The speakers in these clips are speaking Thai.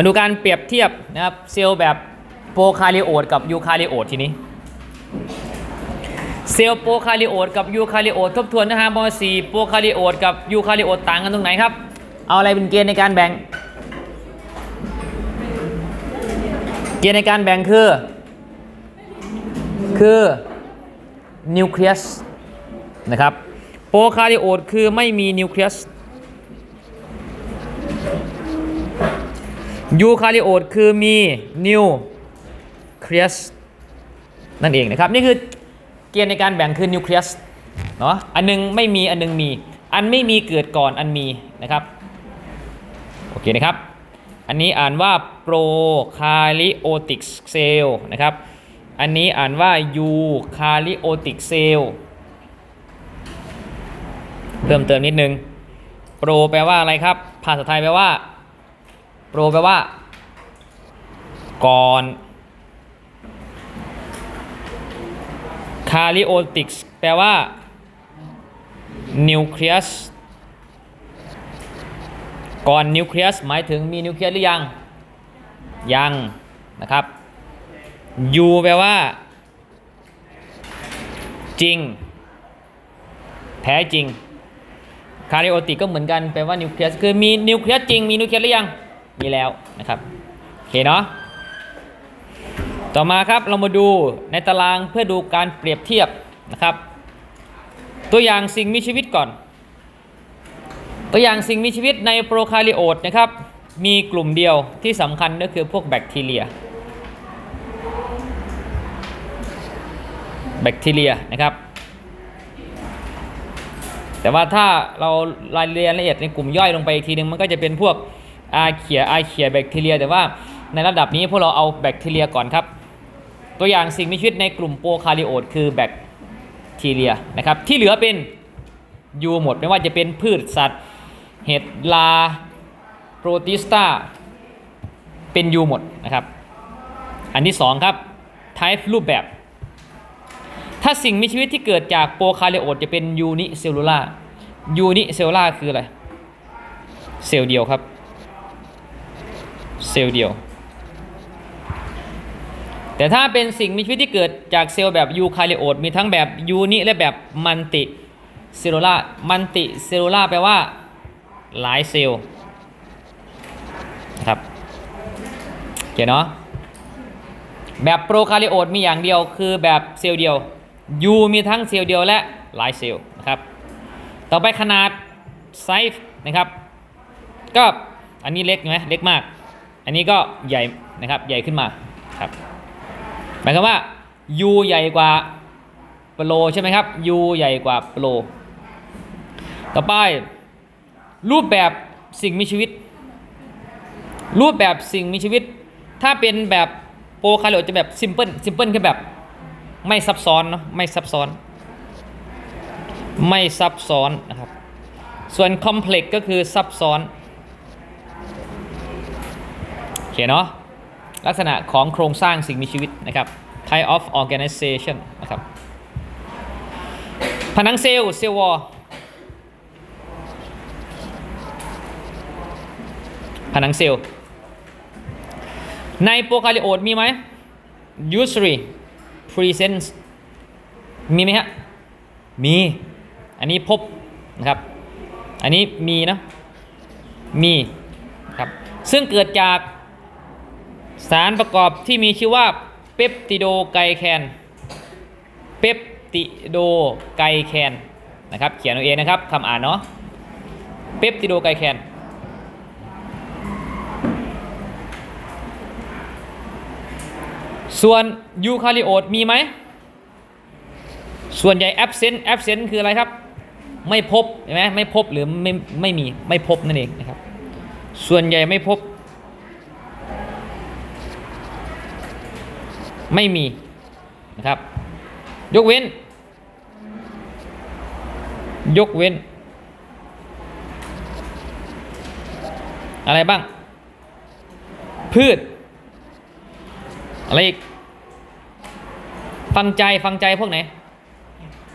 มาดูการเปรียบเทียบนะครับเซลล์แบบโปรคาริโอตกับยูคาริโอตทีนี้ เซลล์โปรคาริโอตกับยูคาริโอตทบทวนนะฮะม .4 โปรคาริโอตกับยูคาริโอตต่างกันตรงไหนครับ เอาอะไรเป็นเกณฑ์ในการแบ่ง เกณฑ์ในการแบ่งคือ คือนิวเคลียสนะครับโปรคาริโอตคือไม่มีนิวเคลียส ยูคาริโอตคือมีนิวเคลียสนั่นเองนะครับ นี่คือเกณฑ์ในการแบ่งคือนิวเคลียสเนาะอันหนึงไม่มีอันหนึงมี อันไม่มีเกิดก่อนอันมีนะครับโอเคนะครับ อันนี้อ่านว่าโปรคาริโอติกเซลนะครับ อันนี้อ่านว่ายูคาริโอติกเซลเพิ่มเติมนิดนึงโปรแปลว่าอะไรครับ ภาษาไทยแปลว่า โปรแปลว่า ก่อน คาริโอติกแปลว่า นิวเคลียส ก่อนนิวเคลียสหมายถึงมีนิวเคลียสหรือยัง ยัง นะครับ U แปลว่า จริง แท้จริงคาริโอติกก็เหมือนกันแปลว่านิวเคลียสคือมีนิวเคลียสจริงมีนิวเคลียสหรือยัง มีแล้วนะครับโอเคเนาะต่อมาครับเรามาดูในตารางเพื่อดูการเปรียบเทียบนะครับ ตัวอย่างสิ่งมีชีวิตก่อน ตัวอย่างสิ่งมีชีวิตในโปรคาริโอตนะครับมีกลุ่มเดียวที่สำคัญก็คือพวกแบคทีเรีย แบคทีเรียนะครับ แต่ว่าถ้าเรารายละเอียดในกลุ่มย่อยลงไปอีกทีนึงมันก็จะเป็นพวก อาเขียอาเขียแบคทีเรีย แต่ว่าในระดับนี้พวกเราเอาแบคทีเรียก่อนครับ ตัวอย่างสิ่งมีชีวิตในกลุ่มโปรคาริโอตคือแบคทีเรียนะครับ ที่เหลือเป็นยูหมด ไม่ว่าจะเป็นพืชสัตว์ เห็ดลาโปรติสตาเป็นยูหมดนะครับ อันที่ 2 ครับ type รูปแบบ ถ้าสิ่งมีชีวิตที่เกิดจากโปรคาริโอตจะเป็นยูนิเซลลูล่ายูนิเซลลูล่าคืออะไร เซลล์เดียวครับ เซลล์เดียว แต่ถ้าเป็นสิ่งมีชีวิตที่เกิดจากเซลล์แบบยูคาริโอตมีทั้งแบบยูนิและแบบมันติเซลลูล่ามันติเซลลูล่าแปลว่าหลายเซลล์ครับโอเคเนาะแบบโปรคาริโอตมีอย่างเดียวคือแบบเซลล์เดียวยูมีทั้งเซลล์เดียวและหลายเซลล์นะครับต่อไปขนาดไซส์นะครับก็อันนี้เล็กไหมเล็กมาก อันนี้ก็ใหญ่นะครับใหญ่ขึ้นมาครับหมายความว่า U ใหญ่กว่าโปรใช่ไหมครับ U ใหญ่กว่าโปรต่อไป รูปแบบสิ่งมีชีวิต รูปแบบสิ่งมีชีวิต ถ้าเป็นแบบโปรคาริโอตจะแบบซิมเพิลซิมเพิลคือแบบไม่ซับซ้อนเนาะไม่ซับซ้อน ไม่ซับซ้อนนะครับ ส่วนคอมเพล็กก็คือซับซ้อนโอ เคเนาะลักษณะของโครงสร้างสิ่งมีชีวิตนะครับ type of organization นะครับผนังเซลล์เซลล์วอลผนังเซลล์ในโปรคาริโอตมีไหม usually presents มีไหมฮะ มี อันนี้พบนะครับ อันนี้มีนะ มีครับ ซึ่งเกิดจาก สารประกอบที่มีชื่อว่าเปปติโดไกแคนเปปติโดไกแคนนะครับเขียนเอาเองนะครับคำอ่านเนาะเปปติโดไกแคนส่วนยูคาริโอตมีไหม ส่วนใหญ่ absent absent คืออะไรครับ ไม่พบเห็นไหมไม่พบหรือไม่ไม่มีไม่พบนั่นเองนะครับ ส่วนใหญ่ไม่พบ ไม่มีนะครับ ยกเว้น ยกเว้น อะไรบ้าง พืช อะไรอีก ฟังใจฟังใจพวกไหน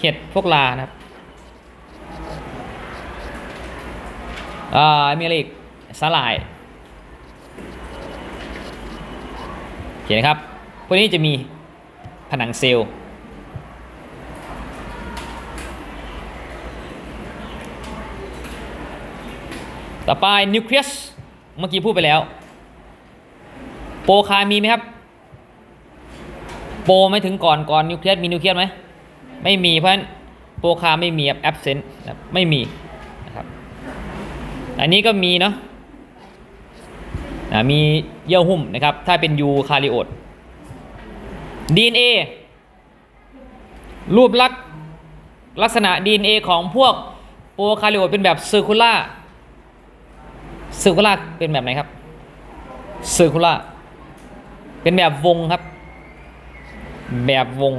เห็ดพวกลานะครับอ่ามีอะไรอีกสาหร่ายโอเคนครับ พวกนี้จะมีผนังเซลล์ต่อไปนิวเคลียสเมื่อกี้พูดไปแล้ว โปรคามีไหมครับ โปรไม่ถึงก่อนก่อนนิวเคลียสมีนิวเคลียสไหมไม่มีเพราะฉะนั้นโปรคาไม่มีครับ absent นะครับไม่มีนะครับอันนี้ก็มีเนาะมีเยื่อหุ้มนะครับ ถ้าเป็นยูคาริโอต DNA รูปลักษณ์ลักษณะ DNA ของพวกโปรคาริโอตเป็นแบบเซอร์คูล่าเซอร์คูล่าเป็นแบบไหนครับเซอร์คูล่าเป็นแบบวงครับ แบบวง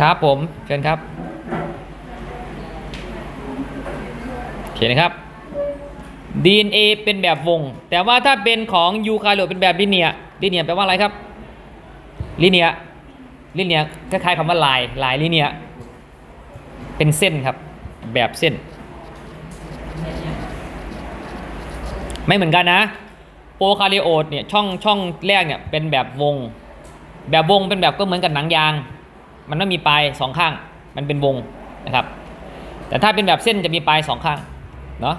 ครับผม เชิญครับ โอเคนะครับ DNA เป็นแบบวง แต่ว่าถ้าเป็นของยูคาริโอตเป็นแบบลิเนียลิเนียแปลว่าอะไรครับลิเนียลิเนียคล้ายๆคำว่าลายลายลิเนียเป็นเส้นครับแบบเส้น ไม่เหมือนกันนะโปรคาริโอตเนี่ยช่องช่องแรกเนี่ยเป็นแบบวง แบบวงเป็นแบบก็เหมือนกับหนังยาง มันไม่มีปลายสองข้าง มันเป็นวงนะครับ แต่ถ้าเป็นแบบเส้นจะมีปลายสองข้างเนาะ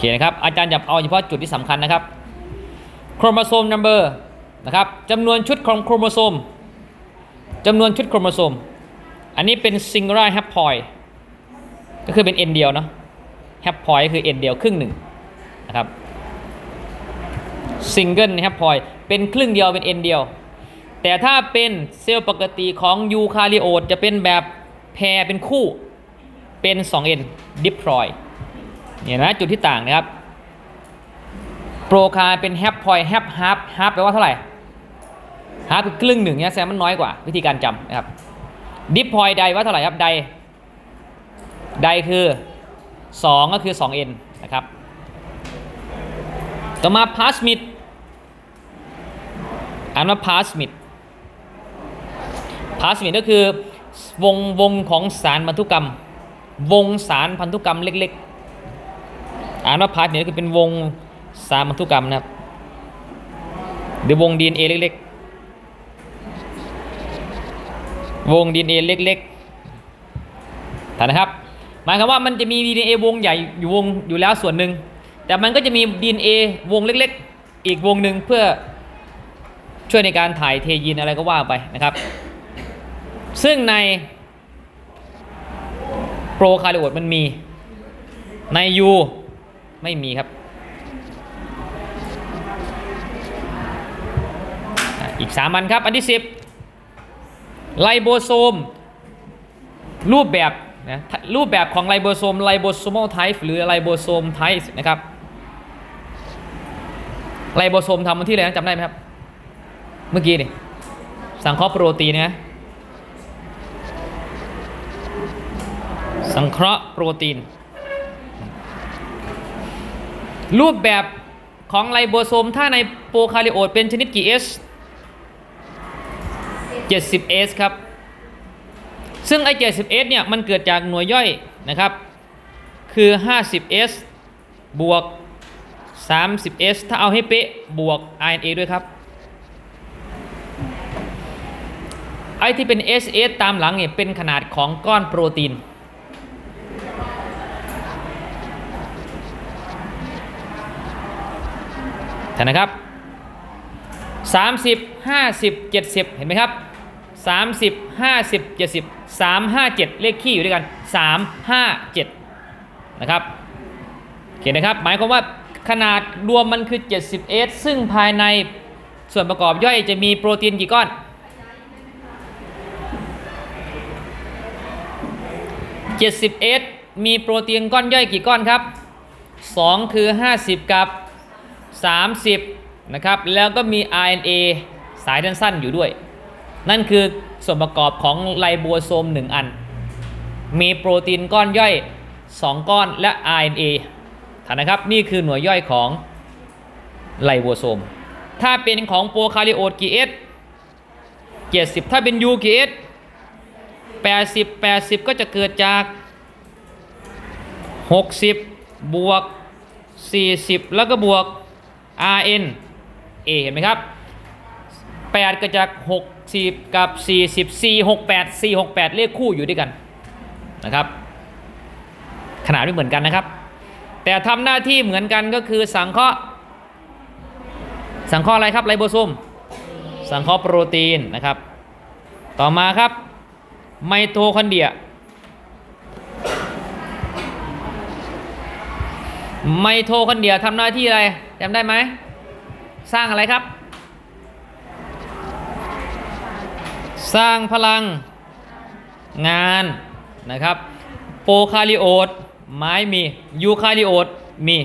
เคนะครับอาจารย์จะเอาเฉพาะจุดที่สำคัญนะครับ โครโมโซม number นะครับจำนวนชุดของโครโมโซมจำนวนชุดโครโมโซม อันนี้เป็น singular haploid ก็คือเป็น n เดียวเนาะ haploid ก็คือ n เดียวครึ่งหนึ่งนะครับ single haploid เป็นครึ่งเดียวเป็น n เดียว แต่ถ้าเป็นเซลล์ปกติของยูคาริโอตจะเป็นแบบแพรเป็นคู่เป็น 2n diploid เนี่ยนะจุดที่ต่างนะครับโปรคาเป็นแฮปพอยแฮปฮาร์ปฮาร์ปแปลว่าเท่าไหร่ฮาร์ปคือครึ่งหนึ่งเนี่ยแซมมันน้อยกว่าวิธีการจำนะครับดิฟพอยไดว่าเท่าไหร่ครับไดไดคือ 2 ก็คือ 2n นะครับ ต่อมาพาสมิดอ่านว่าพาสมิดพาสมิดก็คือวงวงของสารพันธุกรรม วงสารพันธุกรรมเล็กๆ อ่านว่าพาร์ทเนี่ยคือเป็นวงสารพันธุกรรมนะครับ หรือวง DNA เอเล็กๆ วง DNA เอเล็กๆถ่านนะครับ หมายความว่ามันจะมี DNA วงใหญ่อยู่วงอยู่แล้วส่วนหนึ่ง แต่มันก็จะมี DNA วงเล็กๆ อีกวงหนึ่งเพื่อช่วยในการถ่ายเทยีนอะไรก็ว่าไปนะครับ ซึ่งในโปรคาริโอตมันมีในยู ไม่มีครับ อีก3อันครับ อันที่ 10 ไลโบโซม รูปแบบนะรูปแบบของไลโบโซมไลโบโซม a l type หรือไลโบโซม type นะครับไลโบโซมทำมันที่อะไรนะจำได้ไหมครับ เมื่อกี้นี่สังเคราะห์โปรตีนนะสังเคราะห์โปรตีน รูปแบบของไลโบโซม ถ้าในโปรคาริโอตเป็นชนิดกี่ S 70 S ครับ ซึ่งไอ้70 S เนี่ย มันเกิดจากหน่วยย่อยนะครับ คือ 50 S บวก 30 S ถ้าเอาให้เป๊ะ บวก RNA ด้วยครับ ไอ้ที่เป็น SS ตามหลังเนี่ย เป็นขนาดของก้อนโปรตีน เห็นนะครับ 30 50 70 เห็นไหมครับ 30 50 70 3 5 7 เลขคี่อยู่ด้วยกัน 3 5 7 นะครับโอเคนะครับ หมายความว่าขนาดรวมมันคือ 70 s ซึ่งภายในส่วนประกอบย่อยจะมีโปรตีนกี่ก้อน 70 s มีโปรตีนก้อนย่อยกี่ก้อนครับ 2 คือ 50 กับ 30นะครับแล้วก็มี RNA สายด้านสั้นอยู่ด้วย นั่นคือส่วนประกอบของไลโบโซม 1 อัน มีโปรตีนก้อนย่อย 2 ก้อนและ RNA ถ่านนะครับนี่คือหน่วยย่อยของไลโบโซม ถ้าเป็นของโปรคาริโอตกี่เอส70 ถ้าเป็นยูกี่เอส80 80 ก็จะเกิดจาก 60 บวก 40 แล้วก็บวก RN A เห็นไหมครับ8ก็จาก 60 กับ 40 4 68 4 68 เลขคู่อยู่ด้วยกันนะครับ ขนาดไม่เหมือนกันนะครับ แต่ทำหน้าที่เหมือนกันก็คือสังเคราะห์สังเคราะห์อะไรครับไลโบโซมสังเคราะห์โปรตีนนะครับ ต่อมาครับไมโทคอนเดรียไมโทคอนเดรียทำหน้าที่อะไร จำได้ไหม สร้างอะไรครับ สร้างพลังงานนะครับ โปรคาริโอตไม้มี ยูคาริโอตมี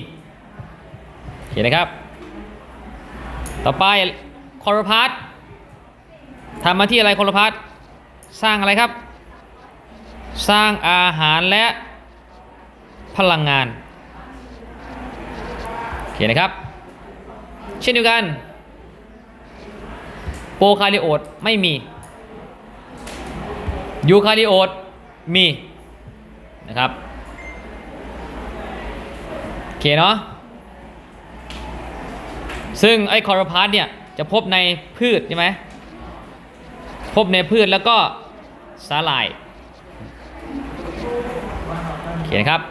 เห็นนะครับ ต่อไปคอร์พัสทำมาที่อะไรคอร์พัสสร้างอะไรครับ สร้างอาหารและพลังงานโอเคนะครับ เช่นเดียวกัน โปรคาริโอตไม่มี ยูคาริโอตมีนะครับโอเคเนาะซึ่งไอ้คอร์พาสเนี่ยจะพบในพืชใช่ไหมพบในพืชแล้วก็สาหร่ายโอเคนครับ